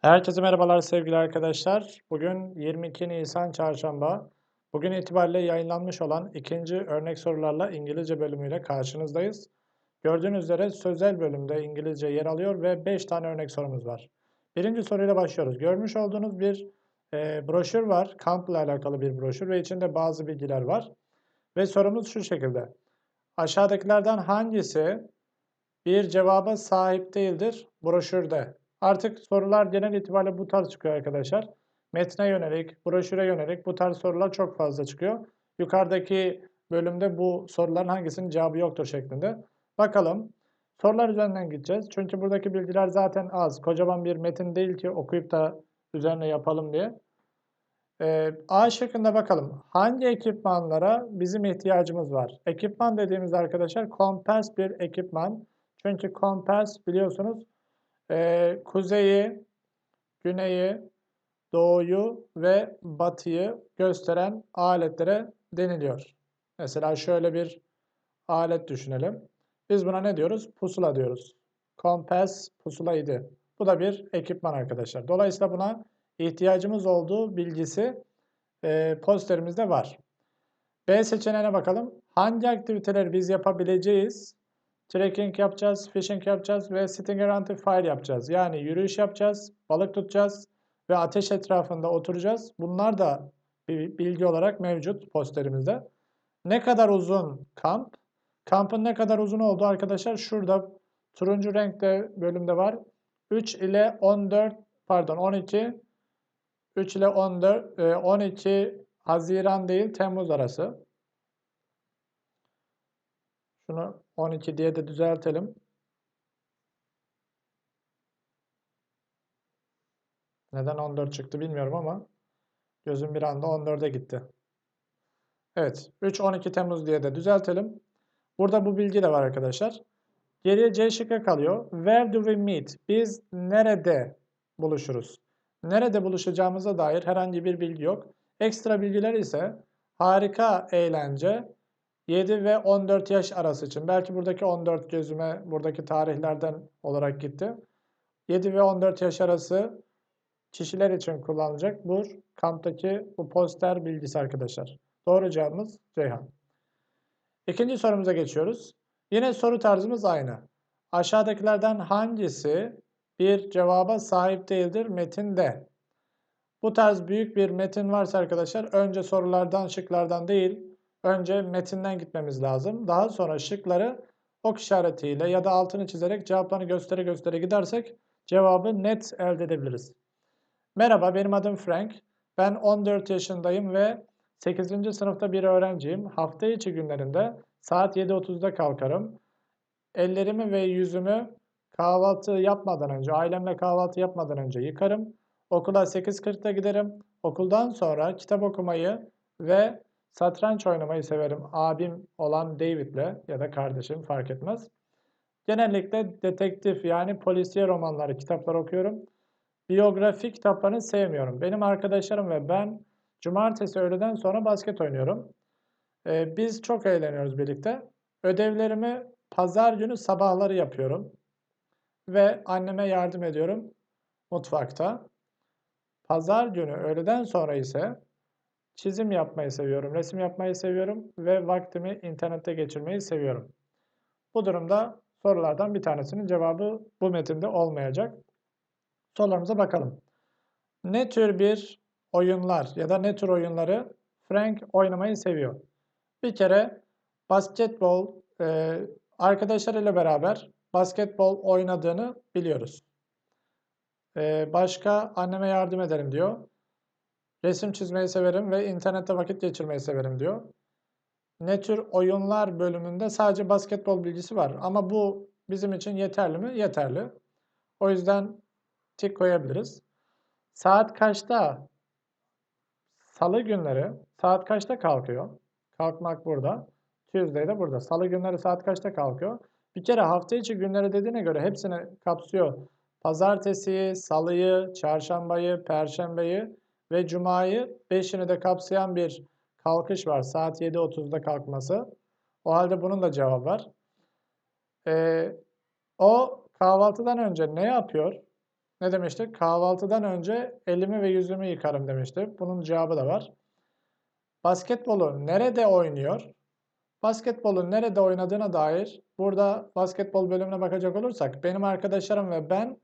Herkese merhabalar sevgili arkadaşlar. Bugün 22 Nisan Çarşamba. Bugün itibariyle yayınlanmış olan ikinci örnek sorularla İngilizce bölümüyle karşınızdayız. Gördüğünüz üzere sözel bölümde İngilizce yer alıyor ve 5 tane örnek sorumuz var. Birinci soruyla başlıyoruz. Görmüş olduğunuz bir e, broşür var. Kampla alakalı bir broşür ve içinde bazı bilgiler var. Ve sorumuz şu şekilde. Aşağıdakilerden hangisi bir cevaba sahip değildir broşürde? Artık sorular genel itibariyle bu tarz çıkıyor arkadaşlar. Metne yönelik, broşüre yönelik bu tarz sorular çok fazla çıkıyor. Yukarıdaki bölümde bu soruların hangisinin cevabı yoktur şeklinde. Bakalım. Sorular üzerinden gideceğiz. Çünkü buradaki bilgiler zaten az. Kocaman bir metin değil ki okuyup da üzerine yapalım diye. Ee, A şıkkında bakalım. Hangi ekipmanlara bizim ihtiyacımız var? Ekipman dediğimiz arkadaşlar kompas bir ekipman. Çünkü kompas biliyorsunuz e, kuzeyi, güneyi, doğuyu ve batıyı gösteren aletlere deniliyor. Mesela şöyle bir alet düşünelim. Biz buna ne diyoruz? Pusula diyoruz. Kompas pusulaydı. Bu da bir ekipman arkadaşlar. Dolayısıyla buna ihtiyacımız olduğu bilgisi e, posterimizde var. B seçeneğine bakalım. Hangi aktiviteleri biz yapabileceğiz? Trekking yapacağız, fishing yapacağız ve sitting around the fire yapacağız. Yani yürüyüş yapacağız, balık tutacağız ve ateş etrafında oturacağız. Bunlar da bir bilgi olarak mevcut posterimizde. Ne kadar uzun kamp? Kampın ne kadar uzun olduğu arkadaşlar şurada turuncu renkte bölümde var. 3 ile 14 pardon 12 3 ile 14 12 Haziran değil Temmuz arası. Şunu 12 diye de düzeltelim. Neden 14 çıktı bilmiyorum ama gözüm bir anda 14'e gitti. Evet 3-12 Temmuz diye de düzeltelim. Burada bu bilgi de var arkadaşlar. Geriye C şıkkı kalıyor. Where do we meet? Biz nerede buluşuruz? Nerede buluşacağımıza dair herhangi bir bilgi yok. Ekstra bilgiler ise harika eğlence, 7 ve 14 yaş arası için. Belki buradaki 14 gözüme buradaki tarihlerden olarak gitti. 7 ve 14 yaş arası kişiler için kullanılacak bu kamptaki bu poster bilgisi arkadaşlar. Doğru cevabımız Ceyhan. İkinci sorumuza geçiyoruz. Yine soru tarzımız aynı. Aşağıdakilerden hangisi bir cevaba sahip değildir metinde? Bu tarz büyük bir metin varsa arkadaşlar önce sorulardan şıklardan değil önce metinden gitmemiz lazım. Daha sonra şıkları ok işaretiyle ya da altını çizerek cevaplarını göstere göstere gidersek cevabı net elde edebiliriz. Merhaba benim adım Frank. Ben 14 yaşındayım ve 8. sınıfta bir öğrenciyim. Hafta içi günlerinde saat 7.30'da kalkarım. Ellerimi ve yüzümü kahvaltı yapmadan önce, ailemle kahvaltı yapmadan önce yıkarım. Okula 8.40'da giderim. Okuldan sonra kitap okumayı ve Satranç oynamayı severim. Abim olan David'le ya da kardeşim fark etmez. Genellikle detektif yani polisiye romanları, kitaplar okuyorum. Biyografi kitaplarını sevmiyorum. Benim arkadaşlarım ve ben cumartesi öğleden sonra basket oynuyorum. Ee, biz çok eğleniyoruz birlikte. Ödevlerimi pazar günü sabahları yapıyorum. Ve anneme yardım ediyorum mutfakta. Pazar günü öğleden sonra ise Çizim yapmayı seviyorum, resim yapmayı seviyorum ve vaktimi internette geçirmeyi seviyorum. Bu durumda sorulardan bir tanesinin cevabı bu metinde olmayacak. Sorularımıza bakalım. Ne tür bir oyunlar ya da ne tür oyunları Frank oynamayı seviyor? Bir kere basketbol e, arkadaşlarıyla beraber basketbol oynadığını biliyoruz. E, başka anneme yardım ederim diyor. Resim çizmeyi severim ve internette vakit geçirmeyi severim diyor. Ne tür oyunlar bölümünde sadece basketbol bilgisi var. Ama bu bizim için yeterli mi? Yeterli. O yüzden tik koyabiliriz. Saat kaçta? Salı günleri saat kaçta kalkıyor? Kalkmak burada. Tuesday burada. Salı günleri saat kaçta kalkıyor? Bir kere hafta içi günleri dediğine göre hepsini kapsıyor. Pazartesiyi, salıyı, çarşambayı, perşembeyi ve Cuma'yı 5'ini de kapsayan bir kalkış var. Saat 7.30'da kalkması. O halde bunun da cevabı var. Ee, o kahvaltıdan önce ne yapıyor? Ne demiştik? Kahvaltıdan önce elimi ve yüzümü yıkarım demiştik. Bunun cevabı da var. Basketbolu nerede oynuyor? Basketbolun nerede oynadığına dair burada basketbol bölümüne bakacak olursak benim arkadaşlarım ve ben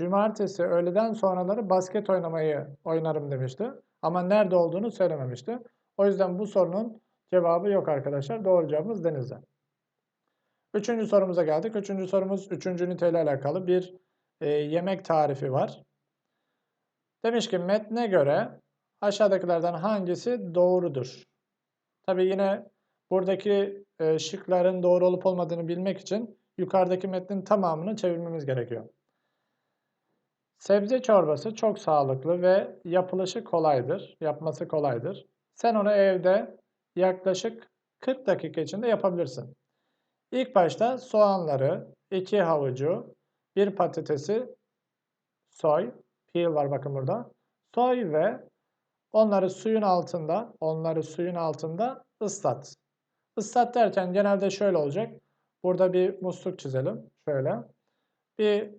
cumartesi öğleden sonraları basket oynamayı oynarım demişti. Ama nerede olduğunu söylememişti. O yüzden bu sorunun cevabı yok arkadaşlar. Doğru cevabımız denizde. Üçüncü sorumuza geldik. Üçüncü sorumuz üçüncü üniteyle alakalı bir e, yemek tarifi var. Demiş ki metne göre aşağıdakilerden hangisi doğrudur? Tabi yine buradaki e, şıkların doğru olup olmadığını bilmek için yukarıdaki metnin tamamını çevirmemiz gerekiyor. Sebze çorbası çok sağlıklı ve yapılışı kolaydır. Yapması kolaydır. Sen onu evde yaklaşık 40 dakika içinde yapabilirsin. İlk başta soğanları, 2 havucu, 1 patatesi soy, peel var bakın burada. Soy ve onları suyun altında, onları suyun altında ıslat. Islat derken genelde şöyle olacak. Burada bir musluk çizelim. Şöyle. Bir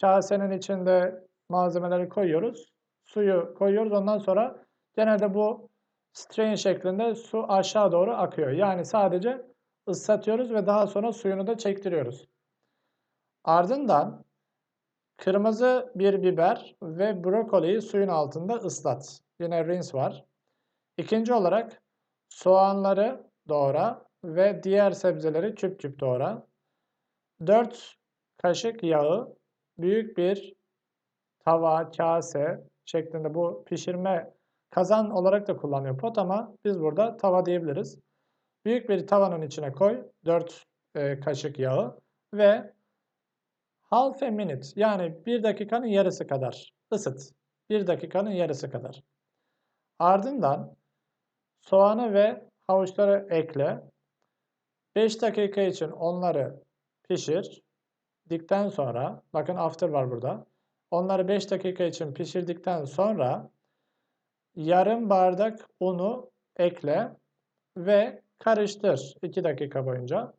kasenin içinde malzemeleri koyuyoruz. Suyu koyuyoruz. Ondan sonra genelde bu strain şeklinde su aşağı doğru akıyor. Yani sadece ıslatıyoruz ve daha sonra suyunu da çektiriyoruz. Ardından kırmızı bir biber ve brokoliyi suyun altında ıslat. Yine rinse var. İkinci olarak soğanları doğra ve diğer sebzeleri küp küp doğra. 4 kaşık yağı büyük bir tava, kase şeklinde bu pişirme kazan olarak da kullanıyor pot ama biz burada tava diyebiliriz. Büyük bir tavanın içine koy 4 e, kaşık yağı ve half a minute yani 1 dakikanın yarısı kadar ısıt. 1 dakikanın yarısı kadar. Ardından soğanı ve havuçları ekle. 5 dakika için onları pişir. Dikten sonra, bakın after var burada. Onları 5 dakika için pişirdikten sonra yarım bardak unu ekle ve karıştır 2 dakika boyunca.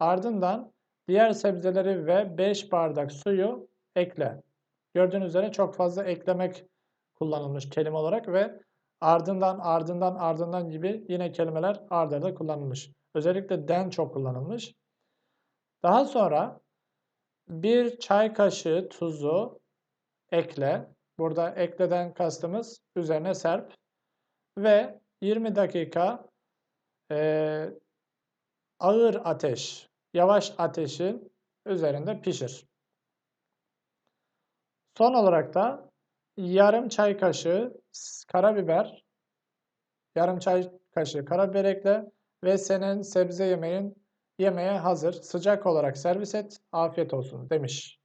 Ardından diğer sebzeleri ve 5 bardak suyu ekle. Gördüğünüz üzere çok fazla eklemek kullanılmış kelime olarak ve ardından ardından ardından gibi yine kelimeler ard arda kullanılmış. Özellikle den çok kullanılmış. Daha sonra bir çay kaşığı tuzu ekle. Burada ekleden kastımız üzerine serp. Ve 20 dakika e, ağır ateş, yavaş ateşin üzerinde pişir. Son olarak da yarım çay kaşığı karabiber, yarım çay kaşığı karabiber ekle ve senin sebze yemeğin yemeğe hazır. Sıcak olarak servis et. Afiyet olsun demiş.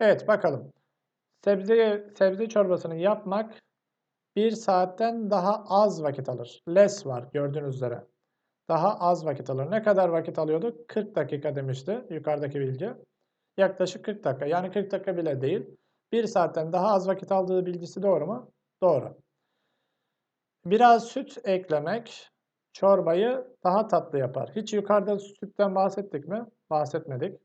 Evet bakalım. Sebze, sebze çorbasını yapmak bir saatten daha az vakit alır. Less var gördüğünüz üzere. Daha az vakit alır. Ne kadar vakit alıyordu? 40 dakika demişti yukarıdaki bilgi. Yaklaşık 40 dakika. Yani 40 dakika bile değil. Bir saatten daha az vakit aldığı bilgisi doğru mu? Doğru. Biraz süt eklemek çorbayı daha tatlı yapar. Hiç yukarıda sütten bahsettik mi? Bahsetmedik.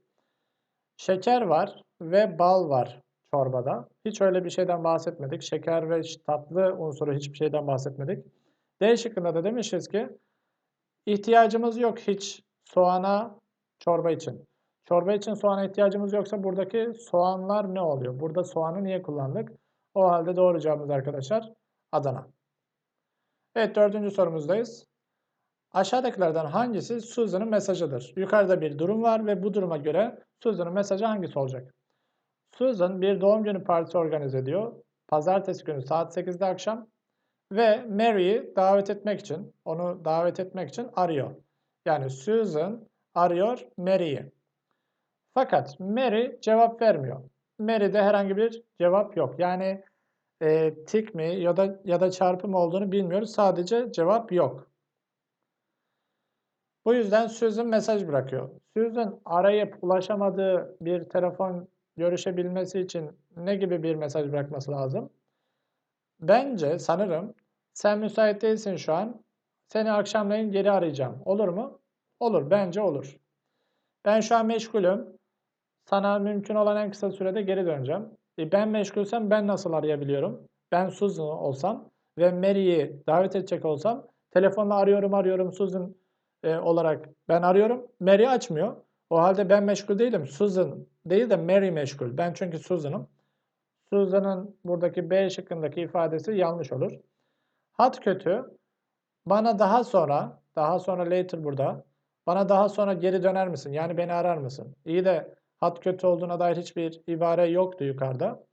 Şeker var ve bal var çorbada. Hiç öyle bir şeyden bahsetmedik. Şeker ve tatlı unsuru hiçbir şeyden bahsetmedik. D şıkkında da demişiz ki ihtiyacımız yok hiç soğana çorba için. Çorba için soğana ihtiyacımız yoksa buradaki soğanlar ne oluyor? Burada soğanı niye kullandık? O halde doğru cevabımız arkadaşlar Adana. Evet dördüncü sorumuzdayız. Aşağıdakilerden hangisi Susan'ın mesajıdır? Yukarıda bir durum var ve bu duruma göre Susan'ın mesajı hangisi olacak? Susan bir doğum günü partisi organize ediyor. Pazartesi günü saat 8'de akşam ve Mary'i davet etmek için, onu davet etmek için arıyor. Yani Susan arıyor Mary'i. Fakat Mary cevap vermiyor. Mary'de herhangi bir cevap yok. Yani e, tik mi ya da ya da çarpı mı olduğunu bilmiyoruz. Sadece cevap yok. Bu yüzden Susan mesaj bırakıyor. Susan arayıp ulaşamadığı bir telefon görüşebilmesi için ne gibi bir mesaj bırakması lazım? Bence sanırım sen müsait değilsin şu an. Seni akşamleyin geri arayacağım. Olur mu? Olur. Bence olur. Ben şu an meşgulüm. Sana mümkün olan en kısa sürede geri döneceğim. E, ben meşgulsem ben nasıl arayabiliyorum? Ben Susan olsam ve Mary'i davet edecek olsam telefonla arıyorum arıyorum Susan e, olarak ben arıyorum. Mary açmıyor. O halde ben meşgul değilim. Susan değil de Mary meşgul. Ben çünkü Susan'ım. Susan'ın buradaki B şıkkındaki ifadesi yanlış olur. Hat kötü. Bana daha sonra, daha sonra later burada. Bana daha sonra geri döner misin? Yani beni arar mısın? İyi de hat kötü olduğuna dair hiçbir ibare yoktu yukarıda.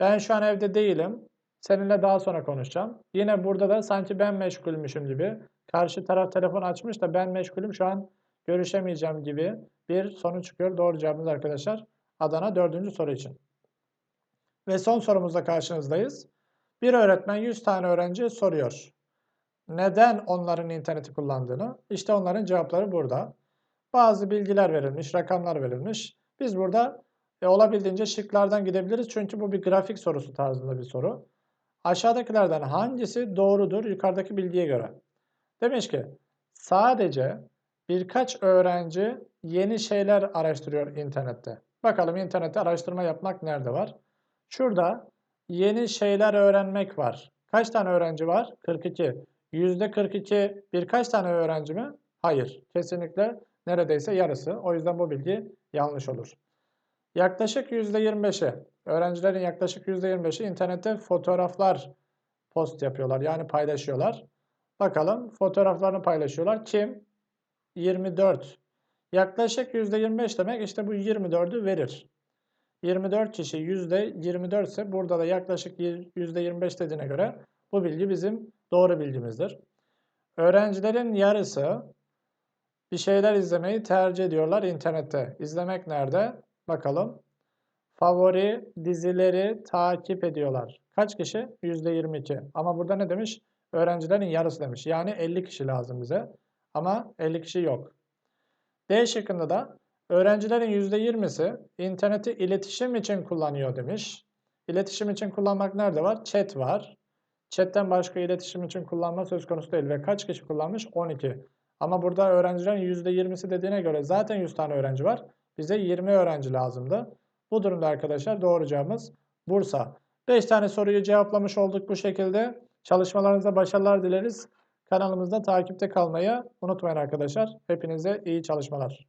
Ben şu an evde değilim. Seninle daha sonra konuşacağım. Yine burada da sanki ben meşgulmüşüm gibi. Karşı taraf telefon açmış da ben meşgulüm şu an görüşemeyeceğim gibi bir sonuç çıkıyor. Doğru cevabımız arkadaşlar Adana dördüncü soru için. Ve son sorumuzda karşınızdayız. Bir öğretmen 100 tane öğrenciye soruyor. Neden onların interneti kullandığını? İşte onların cevapları burada. Bazı bilgiler verilmiş, rakamlar verilmiş. Biz burada e, olabildiğince şıklardan gidebiliriz. Çünkü bu bir grafik sorusu tarzında bir soru. Aşağıdakilerden hangisi doğrudur yukarıdaki bilgiye göre? Demiş ki sadece birkaç öğrenci yeni şeyler araştırıyor internette. Bakalım internette araştırma yapmak nerede var? Şurada yeni şeyler öğrenmek var. Kaç tane öğrenci var? 42. %42 birkaç tane öğrenci mi? Hayır. Kesinlikle neredeyse yarısı. O yüzden bu bilgi yanlış olur. Yaklaşık %25'i, öğrencilerin yaklaşık %25'i internette fotoğraflar post yapıyorlar. Yani paylaşıyorlar. Bakalım fotoğraflarını paylaşıyorlar. Kim? 24. Yaklaşık %25 demek işte bu 24'ü verir. 24 kişi %24 ise burada da yaklaşık %25 dediğine göre bu bilgi bizim doğru bilgimizdir. Öğrencilerin yarısı bir şeyler izlemeyi tercih ediyorlar internette. İzlemek nerede? Bakalım. Favori dizileri takip ediyorlar. Kaç kişi? %22. Ama burada ne demiş? Öğrencilerin yarısı demiş. Yani 50 kişi lazım bize. Ama 50 kişi yok. D şıkkında da öğrencilerin %20'si interneti iletişim için kullanıyor demiş. İletişim için kullanmak nerede var? Chat var. Chat'ten başka iletişim için kullanma söz konusu değil. Ve kaç kişi kullanmış? 12. Ama burada öğrencilerin %20'si dediğine göre zaten 100 tane öğrenci var. Bize 20 öğrenci lazımdı. Bu durumda arkadaşlar doğru cevabımız Bursa. 5 tane soruyu cevaplamış olduk bu şekilde. Çalışmalarınızda başarılar dileriz. Kanalımızda takipte kalmayı unutmayın arkadaşlar. Hepinize iyi çalışmalar.